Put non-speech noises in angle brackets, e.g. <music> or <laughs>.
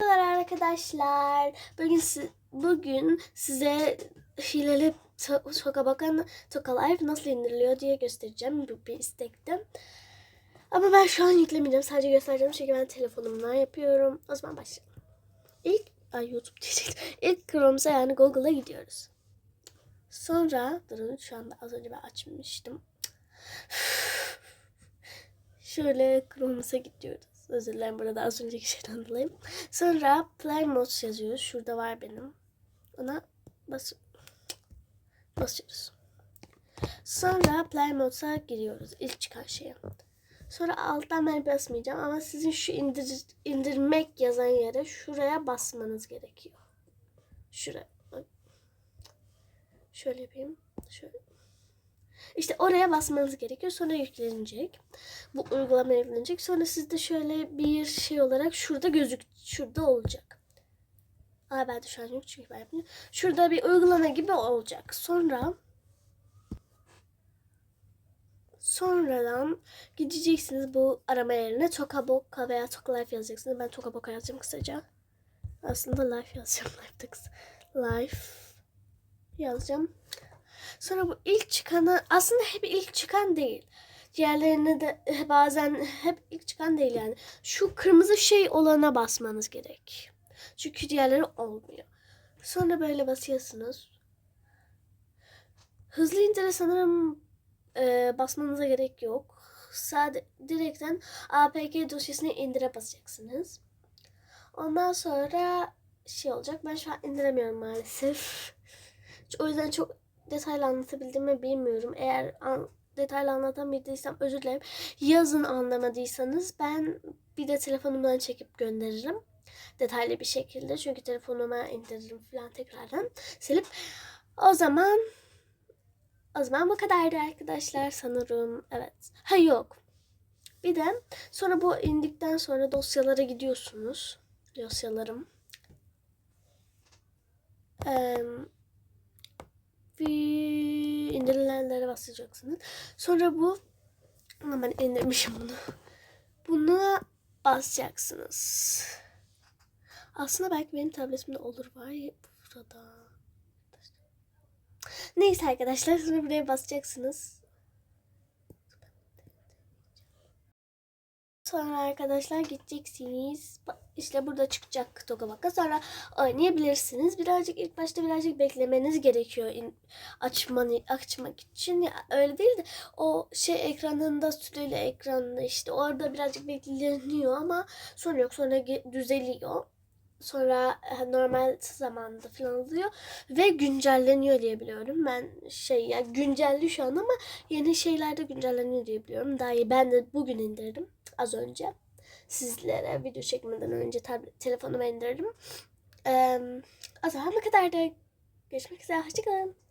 Merhabalar arkadaşlar. Bugün bugün size hileli to- Toka Bakan Toka Life nasıl indiriliyor diye göstereceğim. Bu bir istekti. Ama ben şu an yüklemeyeceğim. Sadece göstereceğim çünkü ben telefonumdan yapıyorum. O zaman başlayalım. İlk ay YouTube diyecektim. İlk Chrome'sa yani Google'a gidiyoruz. Sonra durun şu anda az önce ben açmıştım. <sighs> Şöyle Chrome'sa gidiyoruz. Özür dilerim burada az önceki <laughs> şeyden dolayı. Sonra Play Modes yazıyoruz. Şurada var benim. Ona bas basıyoruz. Sonra Play Modes'a giriyoruz. İlk çıkan şeye. Sonra alttan ben basmayacağım ama sizin şu indir, indirmek yazan yere şuraya basmanız gerekiyor. Şuraya. Ay. Şöyle yapayım. Şöyle. İşte oraya basmanız gerekiyor. Sonra yüklenecek. Bu uygulama yüklenecek. Sonra sizde şöyle bir şey olarak şurada gözük şurada olacak. Aa ben de şu an yok çünkü ben yapmıyorum. Şurada bir uygulama gibi olacak. Sonra sonradan gideceksiniz bu arama yerine Tokaboka veya Tokalife yazacaksınız. Ben Tokaboka yazacağım kısaca. Aslında Life yazacağım. Kısa. <laughs> Life yazacağım. Sonra bu ilk çıkanı aslında hep ilk çıkan değil. Diğerlerine de eh, bazen hep ilk çıkan değil yani. Şu kırmızı şey olana basmanız gerek. Çünkü diğerleri olmuyor. Sonra böyle basıyorsunuz. Hızlı indire sanırım e, basmanıza gerek yok. Sadece direkten APK dosyasını indire basacaksınız. Ondan sonra şey olacak. Ben şu an indiremiyorum maalesef. O yüzden çok detaylı anlatabildim mi bilmiyorum. Eğer an, detaylı anlatabildiysem özür dilerim. Yazın anlamadıysanız ben bir de telefonumdan çekip gönderirim. Detaylı bir şekilde. Çünkü telefonuma indiririm falan tekrardan silip. O zaman o zaman bu kadardı arkadaşlar sanırım. Evet. Ha yok. Bir de sonra bu indikten sonra dosyalara gidiyorsunuz. Dosyalarım. Eee bir indirilenlere basacaksınız. Sonra bu ama ben indirmişim bunu. Buna basacaksınız. Aslında belki benim tabletimde olur var ya burada. Neyse arkadaşlar sonra buraya basacaksınız. Sonra arkadaşlar gideceksiniz. İşte burada çıkacak Tokabaka. Sonra oynayabilirsiniz. Birazcık ilk başta birazcık beklemeniz gerekiyor açmanı açmak için. Öyle değil de o şey ekranında stüdyo ekranında işte orada birazcık bekleniyor ama sonra yok sonra düzeliyor. Sonra e, normal zamanda falan oluyor ve güncelleniyor diye biliyorum. Ben şey ya güncelli şu an ama yeni şeyler de güncelleniyor diye biliyorum. Daha iyi ben de bugün indirdim az önce. Sizlere video çekmeden önce tablet, telefonuma indirdim. Ee, o zaman bu kadar da görüşmek üzere. Hoşçakalın.